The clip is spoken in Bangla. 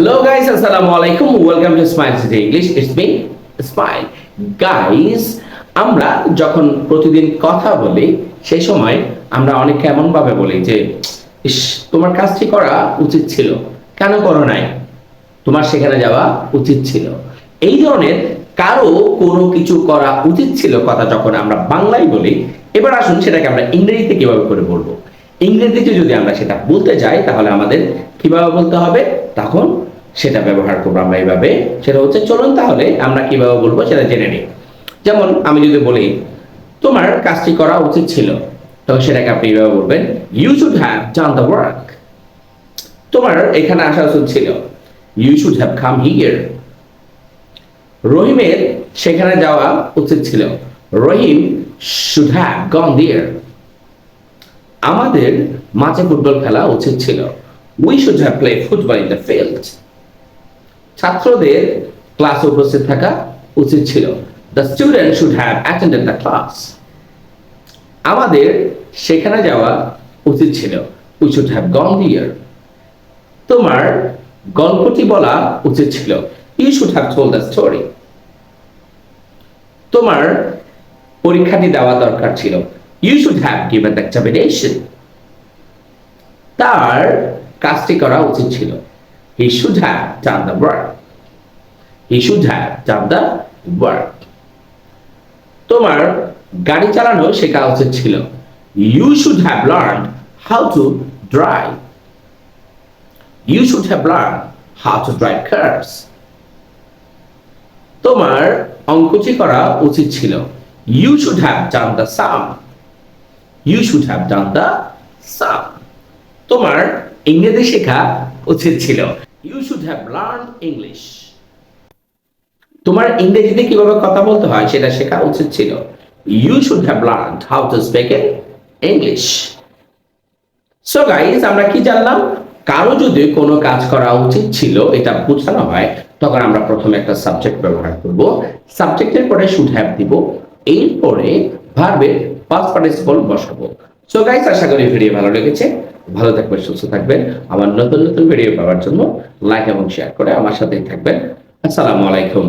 Hello guys, assalamu alaikum. Welcome to Smile City English. It's me, Smile. Guys, আমরা যখন প্রতিদিন কথা বলি সেই সময় আমরা অনেকে এমন ভাবে বলি যে ইস তোমার কাজটি করা উচিত ছিল কেন করো নাই তোমার সেখানে যাওয়া উচিত ছিল এই ধরনের কারও কোনো কিছু করা উচিত ছিল কথা যখন আমরা বাংলায় বলি এবার আসুন সেটাকে আমরা ইংরেজিতে কীভাবে করে বলব ইংরেজিতে যদি আমরা সেটা বলতে যাই, তাহলে আমাদের কীভাবে বলতে হবে? তখন সেটা ব্যবহার করব আমরা এইভাবে। সেটা হচ্ছে, চলুন তাহলে আমরা কীভাবে বলব সেটা জেনে নিই। যেমন আমি যদি বলি, তোমার কাজটি করা উচিত ছিল। তখন সেটাকে আপনি এইভাবে বলবেন you should have done the work তোমার এখানে আসা উচিত ছিল। You should have come here রহিমের সেখানে যাওয়া উচিত ছিল। রহিম শুড হ্যাভ গন দিয়ার আমাদের মাঠে ফুটবল খেলা উচিত ছিল। We should have play football in the field ছাত্রদের ক্লাসে উপস্থিত থাকা উচিত ছিল। The student should have attended the class আমাদের সেখানে যাওয়া উচিত ছিল। উই শুড হ্যাভ গন দিয়ার তোমার গল্পটি বলা উচিত ছিল। You should have told the story তোমার পরীক্ষাটি দেওয়া দরকার ছিল। You should have given the examination তার কাজটি করা উচিত ছিল। He should have done the work he should have done the work তোমার গাড়ি চালানো শেখা উচিত ছিল। You should have learn how to drive you should have learn how to drive cars তোমার অঙ্কটি করা উচিত ছিল। You should have done the sum you should have done the sum তোমার ইংরেজি শেখা উচিত ছিল। You should have learn English তোমার ইংরেজিতে কীভাবে কথা বলতে হয় সেটা শেখা উচিত ছিল। You should have learn how to speak in English so guys আমরা কি জানলাম? কারও যদি কোনো কাজ করা উচিত ছিল, এটা বোঝানো হয়, তখন আমরা প্রথমে একটা সাবজেক্ট ব্যবহার করব। সাবজেক্টের পরে শুড হ্যাভ দিব। এরপরে ভার্বের পাস্ট পার্টিসিপল বসাবো। সো গাইস আশা করি ভিডিও ভালো লেগেছে। ভালো থাকবেন, সুস্থ থাকবেন। আমার নতুন নতুন ভিডিও পাওয়ার জন্য লাইক এবং শেয়ার করে আমার সাথেই থাকবেন। আসসালামু আলাইকুম।